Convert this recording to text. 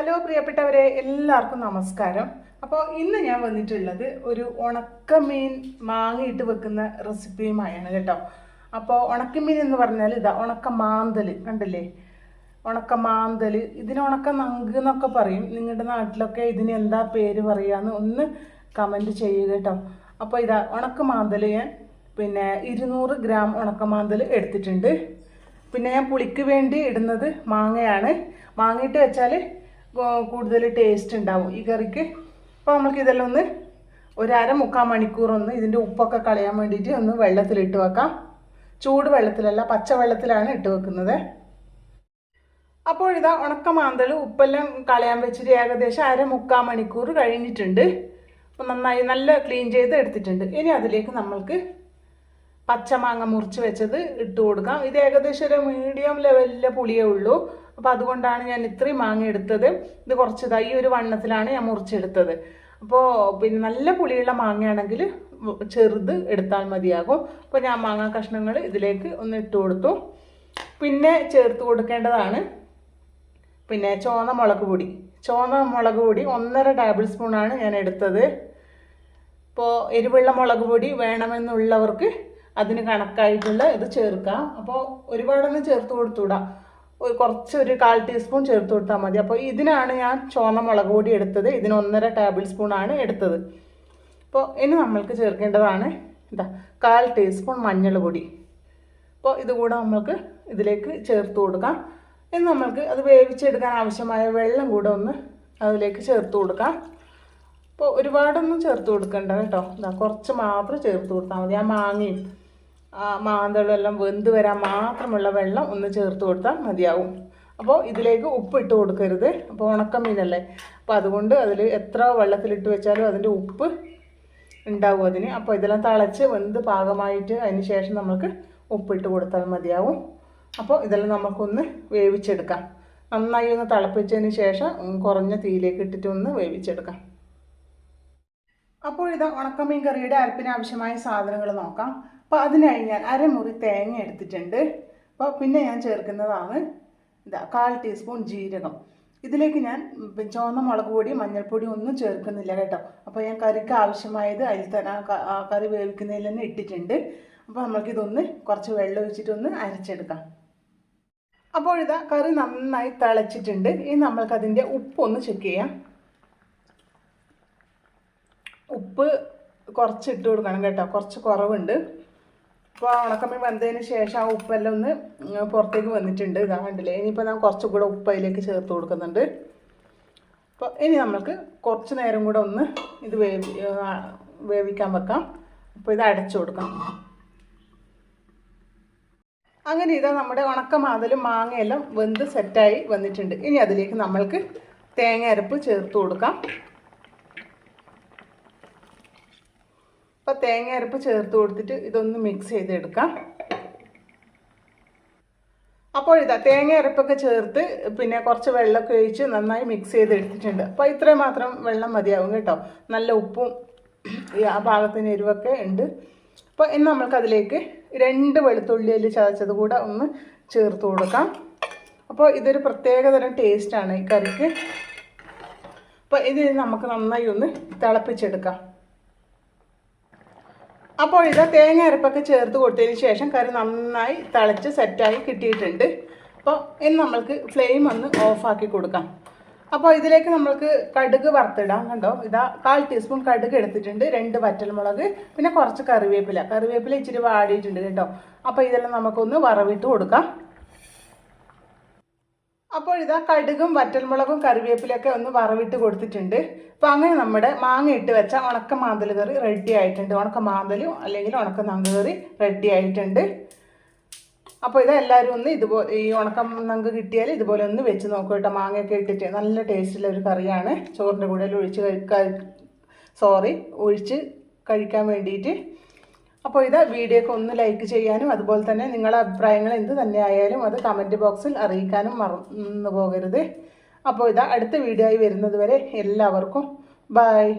Hello പ്രിയപ്പെട്ടവരെ എല്ലാവർക്കും നമസ്കാരം. അപ്പോൾ ഇന്ന് ഞാൻ വന്നിട്ടുള്ളത് ഒരു ഉണക്കമീൻ മാങ്ങയിട്ട് വെക്കുന്ന റെസിപ്പിയുമായാണ് കേട്ടോ. അപ്പോൾ ഉണക്കമീൻ എന്ന് പറഞ്ഞാൽ ഇതാ ഉണക്ക മാന്തൽ കണ്ടില്ലേ? ഉണക്ക മാന്തൽ ഇതിന് ഉണക്ക നങ്ക് എന്നൊക്കെ പറയും. നിങ്ങളുടെ നാട്ടിലൊക്കെ ഇതിന് എന്താ പേര് പറയുകയെന്ന് ഒന്ന് കമന്റ് ചെയ്യുക കേട്ടോ. അപ്പോൾ ഇതാ ഉണക്ക മാന്തൽ ഞാൻ പിന്നെ ഇരുന്നൂറ് ഗ്രാം ഉണക്ക മാന്തൽ എടുത്തിട്ടുണ്ട്. പിന്നെ ഞാൻ പുളിക്ക് വേണ്ടി ഇടുന്നത് മാങ്ങയാണ്. മാങ്ങയിട്ട് വെച്ചാൽ കൂടുതൽ ടേസ്റ്റ് ഉണ്ടാവും. ഈ കറിക്ക്. അപ്പോൾ നമുക്ക് ഇതെല്ലാം ഒന്ന് ഒരു അര മുക്കാൽ മണിക്കൂറൊന്ന് ഇതിന്റെ ഉപ്പൊക്കെ കളയാൻ വേണ്ടിയിട്ട് ഒന്ന് വെള്ളത്തിലിട്ട് വെക്കാം. ചൂട് വെള്ളത്തിലല്ല പച്ച വെള്ളത്തിലാണ് ഇട്ട് വെക്കുന്നത്. അപ്പോൾ ഇതാ ഉണക്ക മാന്തൽ ഉപ്പെല്ലാം കളയാൻ വെച്ചിട്ട് ഏകദേശം അര മുക്കാൽ മണിക്കൂർ കഴിഞ്ഞിട്ടുണ്ട്. അപ്പോൾ നന്നായി നല്ല ക്ലീൻ ചെയ്ത് എടുത്തിട്ടുണ്ട്. ഇനി അതിലേക്ക് നമ്മൾക്ക് പച്ചമാങ്ങ മുറിച്ച് വെച്ചത് ഇട്ട് കൊടുക്കാം. ഇത് ഏകദേശം ഒരു മീഡിയം ലെവലിലെ പുളിയേ ഉള്ളൂ. അപ്പോൾ അതുകൊണ്ടാണ് ഞാൻ ഇത്രയും മാങ്ങ എടുത്തത്. ഇത് കുറച്ച് ഈ ഒരു വണ്ണത്തിലാണ് ഞാൻ മുറിച്ചെടുത്തത്. അപ്പോൾ പിന്നെ നല്ല പുളിയുള്ള മാങ്ങയാണെങ്കിൽ ചെറുത് എടുത്താൽ മതിയാകും. അപ്പോൾ ഞാൻ മാങ്ങ കഷ്ണങ്ങൾ ഇതിലേക്ക് ഒന്ന് ഇട്ട് കൊടുത്തു. പിന്നെ ചേർത്ത് കൊടുക്കേണ്ടതാണ് പിന്നെ ചുവന്ന മുളക് പൊടി. ചുവന്ന മുളക് പൊടി ഒന്നര ടേബിൾ സ്പൂണാണ് ഞാൻ എടുത്തത്. ഇപ്പോൾ എരിവുള്ള മുളക് പൊടി വേണമെന്നുള്ളവർക്ക് അതിന് കണക്കായിട്ടുള്ള ഇത് ചേർക്കാം. അപ്പോൾ ഒരുപാടൊന്നും ചേർത്ത് കൊടുത്തുവിടാം കുറച്ച് ഒരു കാൽ ടീസ്പൂൺ ചേർത്ത് കൊടുത്താൽ മതി. അപ്പോൾ ഇതിനാണ് ഞാൻ ചുവന്ന മുളക് പൊടി എടുത്തത്. ഇതിന് ഒന്നര ടേബിൾ സ്പൂണാണ് എടുത്തത്. അപ്പോൾ ഇനി നമ്മൾക്ക് ചേർക്കേണ്ടതാണ് എന്താ? കാൽ ടീസ്പൂൺ മഞ്ഞൾ പൊടി. അപ്പോൾ ഇതുകൂടെ നമ്മൾക്ക് ഇതിലേക്ക് ചേർത്ത് കൊടുക്കാം. ഇനി നമ്മൾക്ക് അത് വേവിച്ചെടുക്കാൻ ആവശ്യമായ വെള്ളം കൂടെ ഒന്ന് അതിലേക്ക് ചേർത്ത് കൊടുക്കാം. അപ്പോൾ ഒരുപാടൊന്നും ചേർത്ത് കൊടുക്കണ്ട കേട്ടോ. എന്താ കുറച്ച് മാത്രം ചേർത്ത് കൊടുത്താൽ മതി. ആ മാങ്ങയും ആ മാന്തളും എല്ലാം വെന്ത് വരാൻ മാത്രമുള്ള വെള്ളം ഒന്ന് ചേർത്ത് കൊടുത്താൽ മതിയാവും. അപ്പോൾ ഇതിലേക്ക് ഉപ്പ് ഇട്ട് കൊടുക്കരുത്. അപ്പോൾ ഉണക്കമീനല്ലേ? അപ്പോൾ അതുകൊണ്ട് അതിൽ എത്ര വെള്ളത്തിലിട്ട് വെച്ചാലും അതിന്റെ ഉപ്പ് ഉണ്ടാവും അതിന്. അപ്പോൾ ഇതെല്ലാം തിളച്ച് വെന്ത് പാകമായിട്ട് അതിന് ശേഷം നമുക്ക് ഉപ്പിട്ട് കൊടുത്താൽ മതിയാവും. അപ്പോൾ ഇതെല്ലാം നമുക്കൊന്ന് വേവിച്ചെടുക്കാം. നന്നായി ഒന്ന് തിളപ്പിച്ചതിന് ശേഷം കുറഞ്ഞ തീയിലേക്ക് ഇട്ടിട്ട് ഒന്ന് വേവിച്ചെടുക്കാം. അപ്പോൾ ഇതാ ഉണക്കമീൻ കറിയുടെ അരപ്പിന് ആവശ്യമായ സാധനങ്ങൾ നോക്കാം. അപ്പോൾ അതിനായി ഞാൻ അരമുറി തേങ്ങ എടുത്തിട്ടുണ്ട്. അപ്പോൾ പിന്നെ ഞാൻ ചേർക്കുന്നതാണ് ഇതാ കാൽ ടീസ്പൂൺ ജീരകം. ഇതിലേക്ക് ഞാൻ ചുവന്ന മുളക് പൊടി മഞ്ഞൾപ്പൊടി ഒന്നും ചേർക്കുന്നില്ല കേട്ടോ. അപ്പോൾ ഞാൻ കറിക്ക് ആവശ്യമായത് അതിൽ തന്നെ ആ കറി വേവിക്കുന്നതിൽ തന്നെ ഇട്ടിട്ടുണ്ട്. അപ്പോൾ നമുക്കിതൊന്ന് കുറച്ച് വെള്ളം ഒഴിച്ചിട്ടൊന്ന് അരച്ചെടുക്കാം. അപ്പോൾ ഇതാ കറി നന്നായി തിളച്ചിട്ടുണ്ട്. ഇനി നമ്മൾക്കതിന്റെ ഉപ്പൊന്ന് ചെക്ക് ചെയ്യാം. ഉപ്പ് കുറച്ച് ഇട്ട് കൊടുക്കണം കേട്ടോ. കുറച്ച് കുറവുണ്ട്. അപ്പോൾ ഉണക്കമ്മീൻ വന്നതിന് ശേഷം ആ ഉപ്പെല്ലാം ഒന്ന് പുറത്തേക്ക് വന്നിട്ടുണ്ട്. ഇതാ കണ്ടില്ലേ? ഇനിയിപ്പോൾ ഞാൻ കുറച്ചും കൂടെ ഉപ്പ് അതിലേക്ക് ചേർത്ത് കൊടുക്കുന്നുണ്ട്. അപ്പോൾ ഇനി നമ്മൾക്ക് കുറച്ച് നേരം കൂടെ ഒന്ന് ഇത് വേവി വേവിക്കാൻ വെക്കാം. അപ്പോൾ ഇത് അടച്ചു കൊടുക്കാം. അങ്ങനെ ഇതാ നമ്മുടെ ഉണക്ക മാതലും മാങ്ങയെല്ലാം വെന്ത് സെറ്റായി വന്നിട്ടുണ്ട്. ഇനി അതിലേക്ക് നമ്മൾക്ക് തേങ്ങ അരപ്പ് ചേർത്ത് കൊടുക്കാം. അപ്പോൾ തേങ്ങ അരപ്പ് ചേർത്ത് കൊടുത്തിട്ട് ഇതൊന്ന് മിക്സ് ചെയ്തെടുക്കാം. അപ്പോൾ ഇതാ തേങ്ങ അരപ്പൊക്കെ ചേർത്ത് പിന്നെ കുറച്ച് വെള്ളമൊക്കെ ഒഴിച്ച് നന്നായി മിക്സ് ചെയ്തെടുത്തിട്ടുണ്ട്. അപ്പോൾ ഇത്രയും മാത്രം വെള്ളം മതിയാവും കേട്ടോ. നല്ല ഉപ്പും ആ ഭാഗത്തിന് എരിവൊക്കെ ഉണ്ട്. അപ്പോൾ ഇന്ന് നമ്മൾക്കതിലേക്ക് രണ്ട് വെളുത്തുള്ളിയിൽ ചതച്ചത് കൂടെ ഒന്ന് ചേർത്ത് കൊടുക്കാം. അപ്പോൾ ഇതൊരു പ്രത്യേകതരം ടേസ്റ്റാണ് ഈ കറിക്ക്. അപ്പോൾ ഇത് നമുക്ക് നന്നായി ഒന്ന് തിളപ്പിച്ചെടുക്കാം. അപ്പോൾ ഇത് തേങ്ങ അരപ്പൊക്കെ ചേർത്ത് കൊടുത്തതിന് ശേഷം കറി നന്നായി തിളച്ച് സെറ്റായി കിട്ടിയിട്ടുണ്ട്. അപ്പോൾ ഇനി നമ്മൾക്ക് ഫ്ലെയിം ഒന്ന് ഓഫാക്കി കൊടുക്കാം. അപ്പോൾ ഇതിലേക്ക് നമ്മൾക്ക് കടുക് വറുത്തിടാം കണ്ടോ? ഇതാ കാൽ ടീസ്പൂൺ കടുക് എടുത്തിട്ടുണ്ട് രണ്ട് വറ്റൽമുളക് പിന്നെ കുറച്ച് കറിവേപ്പില. കറിവേപ്പില ഇച്ചിരി വാടിയിട്ടുണ്ട് കേട്ടോ. അപ്പോൾ ഇതെല്ലാം നമുക്കൊന്ന് വറവിട്ട് കൊടുക്കാം. അപ്പോൾ ഇതാ കടുകും വറ്റൽമുളകും കറിവേപ്പിലൊക്കെ ഒന്ന് വറവിട്ട് കൊടുത്തിട്ടുണ്ട്. അപ്പോൾ അങ്ങനെ നമ്മുടെ മാങ്ങ ഇട്ട് വെച്ച ഉണക്ക മാന്തൽ കറി റെഡി ആയിട്ടുണ്ട്. ഉണക്ക മാന്തലും അല്ലെങ്കിൽ ഉണക്ക നങ്ക് കറി റെഡി ആയിട്ടുണ്ട്. അപ്പോൾ ഇത് എല്ലാവരും ഒന്ന് ഇതുപോലെ ഈ ഉണക്ക നങ്ക് കിട്ടിയാൽ ഇതുപോലെ ഒന്ന് വെച്ച് നോക്കൂ കേട്ടോ. മാങ്ങയൊക്കെ ഇട്ടിട്ട് നല്ല ടേസ്റ്റുള്ള ഒരു കറിയാണ്. ചോറിന്റെ കൂടെ ഒഴിച്ച് കഴിക്കാൻ സോറി ഒഴിച്ച് കഴിക്കാൻ വേണ്ടിയിട്ട് അപ്പോൾ ഇത് വീഡിയോക്ക് ഒന്ന് ലൈക്ക് ചെയ്യാനും അതുപോലെ തന്നെ നിങ്ങളുടെ അഭിപ്രായങ്ങൾ എന്ത് തന്നെ ആയാലും അത് കമന്റ് ബോക്സിൽ അറിയിക്കാനും മറന്നു പോകരുത്. അപ്പോൾ ഇതാ അടുത്ത വീഡിയോ ആയി വരുന്നത് വരെ എല്ലാവർക്കും ബായ്